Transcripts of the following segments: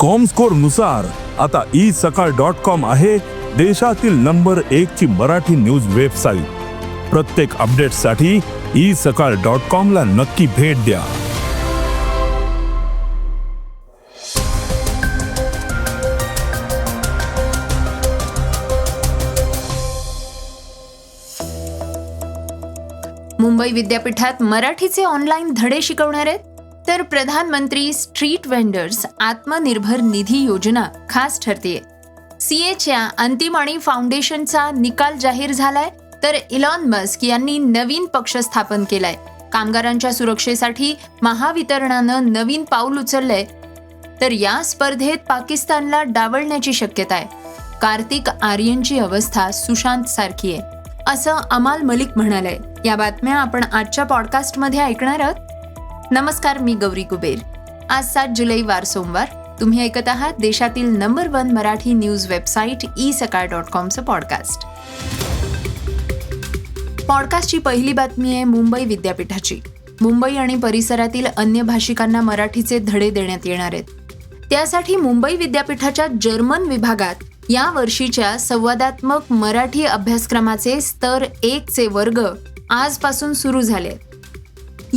कॉमस्कोरनुसार आता E Sakal dot com आहे देशातील नंबर एक ची मराठी न्यूज वेबसाईट प्रत्येक अपडेटसाठी ई सकाळ डॉट कॉम ला नक्की भेट द्या. मुंबई विद्यापीठात मराठीचे ऑनलाईन धडे शिकवणार आहेत? तर प्रधानमंत्री स्ट्रीट व्हेंडर्स आत्मनिर्भर निधी योजना खास ठरतेय सीएच्या अंतिम आणि फाउंडेशनचा निकाल जाहीर झालाय तर इलॉन मस्क यांनी नवीन पक्ष स्थापन केलाय. कामगारांच्या सुरक्षेसाठी महावितरणानं नवीन पाऊल उचललंय. तर या स्पर्धेत पाकिस्तानला डावलण्याची शक्यता आहे. कार्तिक आर्यनची अवस्था सुशांत सारखी आहे. असं अमाल मलिक म्हणाले या बातम्या आपण आजच्या पॉडकास्टमध्ये ऐकणार आहोत. नमस्कार मी गौरी कुबेर. आज सात जुलै वार सोमवार. तुम्ही ऐकत आहात देशातील number one Marathi news website e Sakal dot कॉमचं podcast. पॉडकास्टची पहिली बातमी आहे मुंबई विद्यापीठाची. मुंबई आणि परिसरातील अन्य भाषिकांना मराठीचे धडे देण्यात येणार आहेत. त्यासाठी मुंबई विद्यापीठाच्या जर्मन विभागात या वर्षीच्या संवादात्मक मराठी अभ्यासक्रमाचे स्तर एक चे वर्ग आजपासून सुरू झाले आहेत.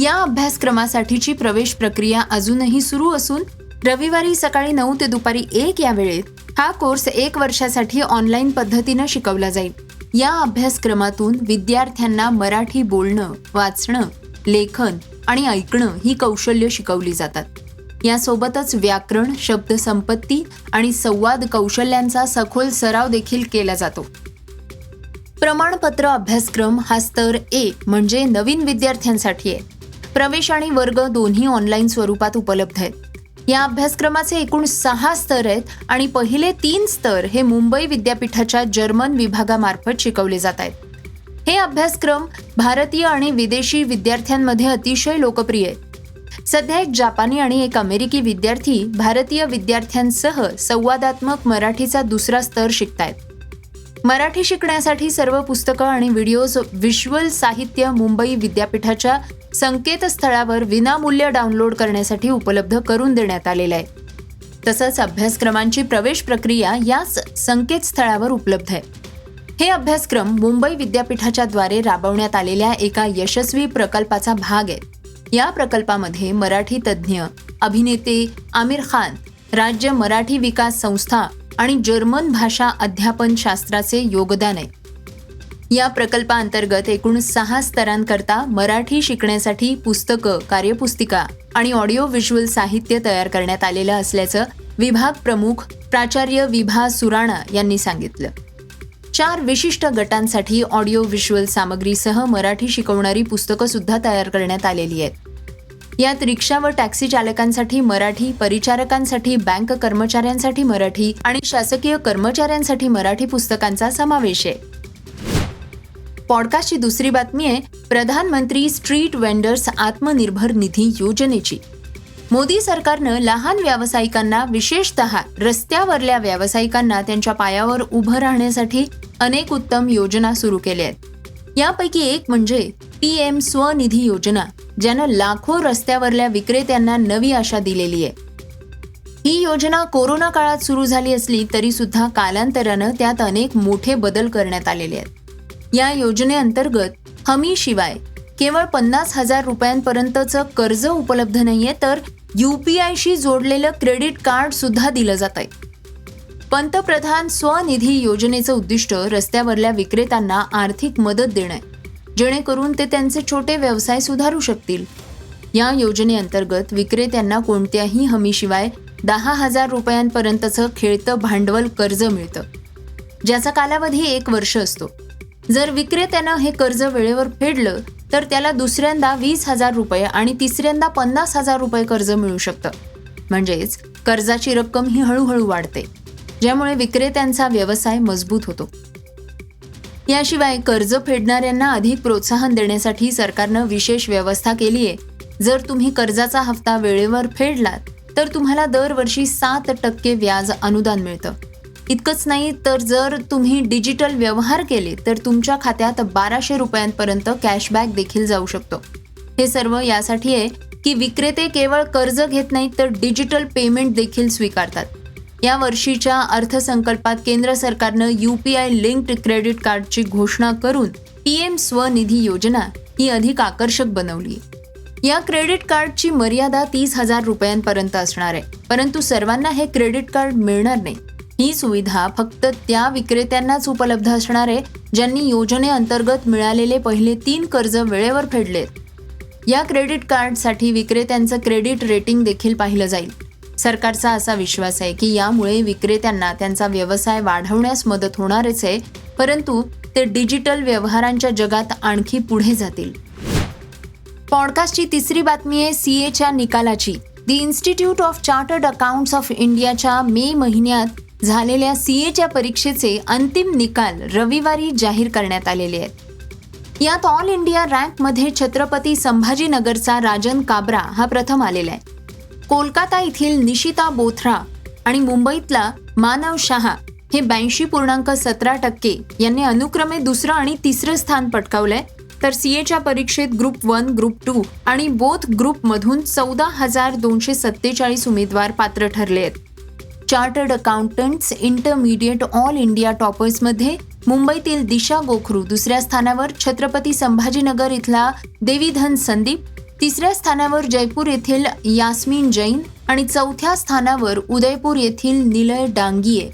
या अभ्यासक्रमासाठीची प्रवेश प्रक्रिया अजूनही सुरू असून रविवारी सकाळी नऊ ते दुपारी एक या वेळेत हा कोर्स एक वर्षासाठी ऑनलाईन पद्धतीनं शिकवला जाईल. या अभ्यासक्रमातून विद्यार्थ्यांना मराठी बोलणं वाचणं लेखन आणि ऐकणं ही कौशल्य शिकवली जातात. यासोबतच व्याकरण शब्दसंपत्ती आणि संवाद कौशल्यांचा सखोल सराव देखील केला जातो. प्रमाणपत्र अभ्यासक्रम हा स्तर एक म्हणजे नवीन विद्यार्थ्यांसाठी आहे. प्रवेश आणि वर्ग दोन्ही ऑनलाईन स्वरूपात उपलब्ध आहेत. या अभ्यासक्रमाचे एकूण सहा स्तर आहेत आणि पहिले तीन स्तर हे मुंबई विद्यापीठाच्या जर्मन विभागामार्फत शिकवले जात आहेत. हे अभ्यासक्रम भारतीय आणि विदेशी विद्यार्थ्यांमध्ये अतिशय लोकप्रिय आहेत. सध्या एक जापानी आणि एक अमेरिकी विद्यार्थी भारतीय विद्यार्थ्यांसह संवादात्मक मराठीचा दुसरा स्तर शिकतायत. मराठी शिकण्यासाठी सर्व पुस्तकं आणि व्हिडिओज विज्युअल साहित्य मुंबई विद्यापीठाच्या संकेतस्थळावर विनामूल्य डाउनलोड करण्यासाठी उपलब्ध करून देण्यात आलेलं आहे. तसंच अभ्यासक्रमांची प्रवेश प्रक्रिया याच संकेतस्थळावर उपलब्ध आहे. हे अभ्यासक्रम मुंबई विद्यापीठाच्या द्वारे राबवण्यात आलेल्या एका यशस्वी प्रकल्पाचा भाग आहे. या प्रकल्पामध्ये मराठी तज्ज्ञ अभिनेते आमिर खान राज्य मराठी विकास संस्था आणि जर्मन भाषा अध्यापन शास्त्राचे योगदान आहे. या प्रकल्पाअंतर्गत एकूण सहा स्तरांकरता मराठी शिकण्यासाठी पुस्तकं कार्यपुस्तिका आणि ऑडिओ व्हिज्युअल साहित्य तयार करण्यात आलेलं असल्याचं विभाग प्रमुख प्राचार्य विभा सुराणा यांनी सांगितलं. चार विशिष्ट गटांसाठी ऑडिओ व्हिज्युअल सामग्रीसह मराठी शिकवणारी पुस्तकं सुद्धा तयार करण्यात आलेली आहेत. यात रिक्षा व टॅक्सी चालकांसाठी मराठी परिचारकांसाठी बँक कर्मचाऱ्यांसाठी मराठी आणि शासकीय कर्मचाऱ्यांसाठी मराठी पुस्तकांचा समावेश आहे. पॉडकास्टची दुसरी बातमी आहे प्रधानमंत्री स्ट्रीट वेंडर्स आत्मनिर्भर निधी योजनेची. मोदी सरकारनं लहान व्यावसायिकांना विशेषतः रस्त्यावरल्या व्यावसायिकांना त्यांच्या पायावर उभं राहण्यासाठी अनेक उत्तम योजना सुरू केल्या आहेत. यापैकी एक म्हणजे पी एम स्वनिधी योजना. ज्यानं लाखो रस्त्यावरल्या विक्रेत्यांना नवी आशा दिलेली आहे. ही योजना कोरोना काळात सुरू झाली असली तरी सुद्धा कालांतरानं त्यात अनेक मोठे बदल करण्यात आलेले आहेत. या योजनेअंतर्गत हमीशिवाय केवळ पन्नास हजार रुपयांपर्यंतचं कर्ज उपलब्ध नाहीये तर यूपीआयशी जोडलेलं क्रेडिट कार्ड सुद्धा दिलं जात आहे पंतप्रधान स्वनिधी योजनेचं उद्दिष्ट रस्त्यावरल्या विक्रेत्यांना आर्थिक मदत देणं आहे. जेणेकरून ते त्यांचे छोटे व्यवसाय सुधारू शकतील. या योजनेअंतर्गत विक्रेत्यांना कोणत्याही हमीशिवाय दहा हजार रुपयांपर्यंतचं खेळतं भांडवल कर्ज मिळतं. ज्याचा कालावधी एक वर्ष असतो. जर विक्रेत्यानं हे कर्ज वेळेवर फेडलं तर त्याला दुसऱ्यांदा वीस हजार रुपये आणि तिसऱ्यांदा पन्नास हजार रुपये कर्ज मिळू शकतं. म्हणजेच कर्जाची रक्कम ही हळूहळू वाढते ज्यामुळे विक्रेत्यांचा व्यवसाय मजबूत होतो. याशिवाय कर्ज फेडणाऱ्यांना अधिक प्रोत्साहन देण्यासाठी सरकारनं विशेष व्यवस्था केली आहे. जर तुम्ही कर्जाचा हप्ता वेळेवर फेडलात तर तुम्हाला दरवर्षी सात टक्के व्याज अनुदान मिळतं. इतकंच नाही तर जर तुम्ही डिजिटल व्यवहार केले तर तुमच्या खात्यात बाराशे रुपयांपर्यंत कॅशबॅक देखील जाऊ शकतो. हे सर्व यासाठी आहे की विक्रेते केवळ कर्ज घेत नाहीत तर डिजिटल पेमेंट देखील स्वीकारतात. या वर्षीच्या अर्थसंकल्पात केंद्र सरकारनं U P I linked credit कार्डची घोषणा करून पी एम स्वनिधी योजना ही अधिक आकर्षक बनवली. या क्रेडिट कार्डची मर्यादा तीस हजार रुपयांपर्यंत असणार आहे परंतु सर्वांना हे क्रेडिट कार्ड मिळणार नाही. ही सुविधा फक्त त्या विक्रेत्यांनाच उपलब्ध असणार आहे ज्यांनी योजनेअंतर्गत मिळालेले पहिले तीन कर्ज वेळेवर फेडलेत. या क्रेडिट कार्डसाठी विक्रेत्यांचं क्रेडिट रेटिंग देखील पाहिलं जाईल. सरकारचा असा विश्वास आहे की यामुळे विक्रेत्यांना त्यांचा व्यवसाय वाढवण्यास मदत होणारच आहे परंतु ते डिजिटल व्यवहारांच्या जगात आणखी पुढे जातील. पॉडकास्टची तिसरी बातमी आहे सी एच्या निकालाची. The Institute of Chartered Accounts of इंडियाच्या मे महिन्यात झालेल्या सी एच्या परीक्षेचे अंतिम निकाल रविवारी जाहीर करण्यात आलेले आहेत. यात ऑल इंडिया रँकमध्ये छत्रपती संभाजीनगरचा राजन काब्रा हा प्रथम आलेला आहे. कोलकाता येथील निशिता बोथरा आणि मुंबईतला मानव शहा हे ब्याऐंशी पूर्णांक सतरा टक्के यांनी अनुक्रमे दुसरं आणि तिसरं स्थान पटकावलंय. तर सीएच्या परीक्षेत ग्रुप वन ग्रुप टू आणि बोथ ग्रुपमधून चौदा हजार दोनशे सत्तेचाळीस उमेदवार पात्र ठरले आहेत. Chartered accountants intermediate all India टॉपर्समध्ये मुंबईतील दिशा गोखरू दुसऱ्या स्थानावर छत्रपती संभाजीनगर इथला देवीधन संदीप तिसऱ्या स्थानावर जयपूर येथील यास्मिन जैन आणि चौथ्या स्थानावर उदयपूर येथील निलय डांगिये.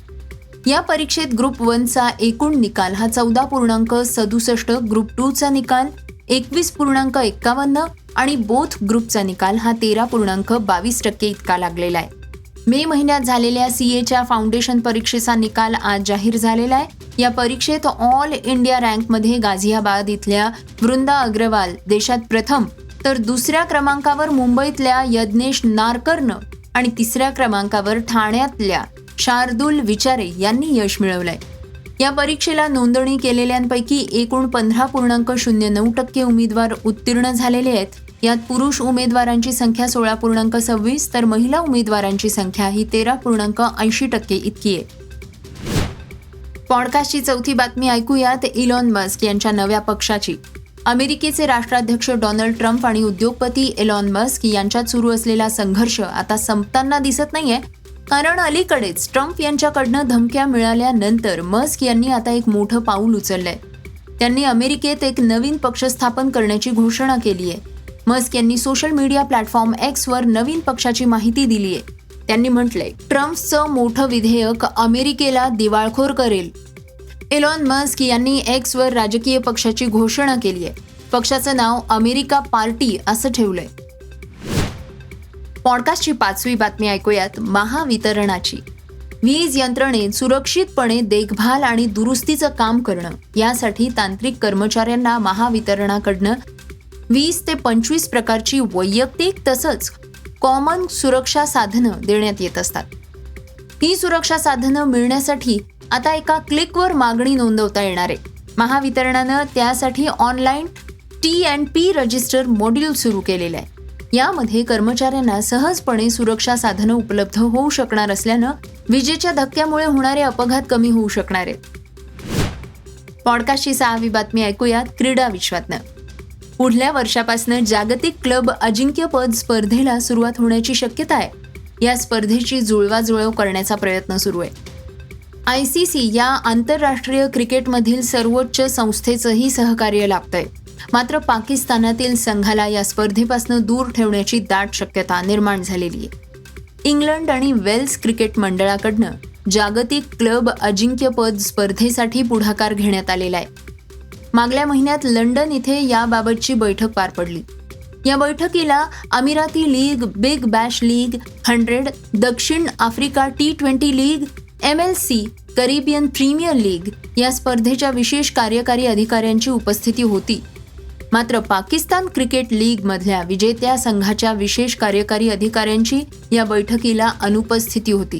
या परीक्षेत ग्रुप वनचा एकूण निकाल हा चौदा पूर्णांक सदुसष्ट ग्रुप टूचा निकाल एकवीस पूर्णांक एक्कावन्न आणि बोथ ग्रुपचा निकाल हा तेरा पूर्णांक बावीस टक्के इतका लागलेला आहे. मे महिन्यात झालेल्या सी एच्या फाउंडेशन परीक्षेचा निकाल आज जाहीर झालेला आहे. या परीक्षेत ऑल इंडिया रँकमध्ये गाझियाबाद इथल्या वृंदा अग्रवाल देशात प्रथम तर दुसऱ्या क्रमांकावर मुंबईतल्या यज्ञेश नारकरनं आणि तिसऱ्या क्रमांकावर ठाण्यातल्या शार्दूल विचारे यांनी यश मिळवलंय. या परीक्षेला नोंदणी केलेल्यांपैकी एकूण पंधरा पूर्णांक शून्य नऊ टक्के उमेदवार उत्तीर्ण झालेले आहेत. यात पुरुष उमेदवारांची संख्या सोळा पूर्णांक सव्वीस तर महिला उमेदवारांची संख्या ही तेरा पूर्णांक ऐंशी टक्के इतकी आहे. पॉडकास्टची चौथी बातमी ऐकूयात इलॉन मस्क यांच्या नव्या पक्षाची. अमेरिकेचे राष्ट्राध्यक्ष डोनाल्ड ट्रम्प आणि उद्योगपती एलॉन मस्क यांच्यात सुरू असलेला संघर्ष आता संपताना दिसत नाहीये. कारण अलीकडेच ट्रम्प यांच्याकडनं धमक्या मिळाल्यानंतर मस्क यांनी आता एक मोठं पाऊल उचललंय. त्यांनी अमेरिकेत एक नवीन पक्ष स्थापन करण्याची घोषणा केली आहे मस्क यांनी सोशल मीडिया प्लॅटफॉर्म एक्सवर नवीन पक्षाची माहिती दिली आहे त्यांनी म्हटलंय ट्रम्पचं मोठं विधेयक अमेरिकेला दिवाळखोर करेल. एलॉन मस्क यांनी एक्सवर राजकीय पक्षाची घोषणा केली आहे पक्षाचं नाव अमेरिका पार्टी असं ठेवलंय. पॉडकास्टची पाचवी बातमी ऐकूयात महावितरणाची. वीज यंत्रणेत सुरक्षितपणे देखभाल आणि दुरुस्तीचं काम करणं यासाठी तांत्रिक कर्मचाऱ्यांना महावितरणाकडनं वीस ते पंचवीस प्रकारची वैयक्तिक तसंच कॉमन सुरक्षा साधनं देण्यात येत असतात. ही सुरक्षा साधनं मिळण्यासाठी आता एका क्लिकवर मागणी नोंदवता येणार आहे. महावितरणानं त्यासाठी online T and P register module सुरू केलेलं आहे. यामध्ये कर्मचाऱ्यांना सहजपणे सुरक्षा साधनं उपलब्ध होऊ शकणार असल्यानं विजेच्या धक्क्यामुळे होणारे अपघात कमी होऊ शकणार आहेत. पॉडकास्टची सहावी बातमी ऐकूयात क्रीडा विश्वातनं. पुढल्या वर्षापासून जागतिक क्लब अजिंक्यपद स्पर्धेला सुरुवात होण्याची शक्यता आहे. या स्पर्धेची जुळवाजुळव करण्याचा प्रयत्न सुरू आहे. आय सी सी या आंतरराष्ट्रीय क्रिकेटमधील सर्वोच्च संस्थेचंही सहकार्य लाभतंय. मात्र पाकिस्तानातील संघाला या स्पर्धेपासून दूर ठेवण्याची दाट शक्यता निर्माण झालेली आहे. इंग्लंड आणि वेल्स क्रिकेट मंडळाकडनं जागतिक क्लब अजिंक्यपद स्पर्धेसाठी पुढाकार घेण्यात आलेला आहे. मागल्या महिन्यात लंडन इथे याबाबतची बैठक पार पडली. या बैठकीला अमिराती league Big Bash League hundred दक्षिण Africa T twenty league M L C Caribbean Premier League या स्पर्धेच्या विशेष कार्यकारी अधिकाऱ्यांची उपस्थिती होती. मात्र पाकिस्तान क्रिकेट लीग मधल्या विजेत्या संघाच्या विशेष कार्यकारी अधिकाऱ्यांची या बैठकीला अनुपस्थिती होती.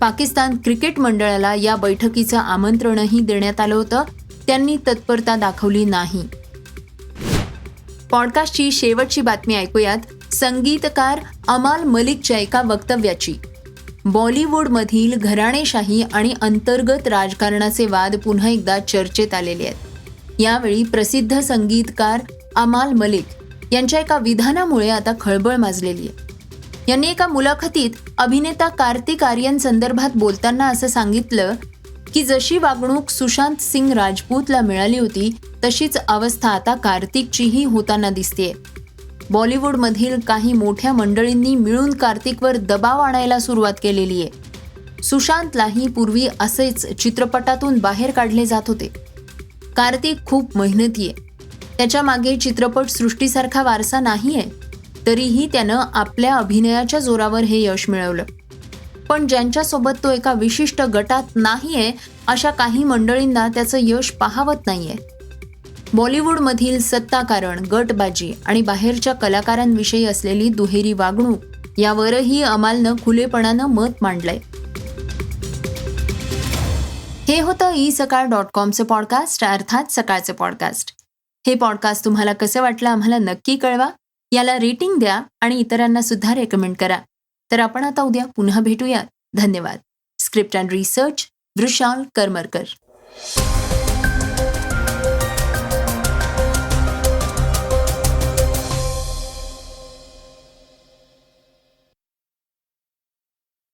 पाकिस्तान क्रिकेट मंडळाला या बैठकीचं आमंत्रणही देण्यात आलं होतं. त्यांनी तत्परता दाखवली नाही. पॉडकास्टची शेवटची बातमी ऐकूयात. संगीतकार अमाल मलिकच्या एका वक्तव्याची. बॉलिवूडमधील घराणेशाही आणि अंतर्गत राजकारणाचे वाद पुन्हा एकदा चर्चेत आलेले आहेत. यावेळी प्रसिद्ध संगीतकार अमाल मलिक यांच्या एका विधानामुळे आता खळबळ माजलेली आहे. यांनी एका मुलाखतीत अभिनेता कार्तिक आर्यन संदर्भात बोलताना असं सांगितलं की जशी वागणूक सुशांत सिंग राजपूतला मिळाली होती तशीच अवस्था आता कार्तिकचीही होताना दिसतेय. बॉलिवूडमधील काही मोठ्या मंडळींनी मिळून कार्तिकवर दबाव आणायला सुरुवात केलेली आहे. सुशांतलाही पूर्वी असेच चित्रपटातून बाहेर काढले जात होते. कार्तिक खूप मेहनती आहे. त्याच्यामागे चित्रपट सृष्टीसारखा वारसा नाही आहे तरीही त्यानं आपल्या अभिनयाच्या जोरावर हे यश मिळवलं. पण ज्यांच्यासोबत तो एका विशिष्ट गटात नाही आहे अशा काही मंडळींना त्याचं यश पाहावत नाही आहे बॉलिवूडमधील सत्ताकारण गटबाजी आणि बाहेरच्या कलाकारांविषयी असलेली दुहेरी वागणूक यावरही अमालनं खुलेपणानं मत मांडलंय. हे होतं ई सकाळ डॉट कॉमचं पॉडकास्ट अर्थात सकाळचं पॉडकास्ट. हे पॉडकास्ट तुम्हाला कसं वाटलं आम्हाला नक्की कळवा. याला रेटिंग द्या आणि इतरांना सुद्धा रेकमेंड करा. तर आपण आता उद्या पुन्हा भेटूयात. धन्यवाद. Script and research Vrushal Karmarkar.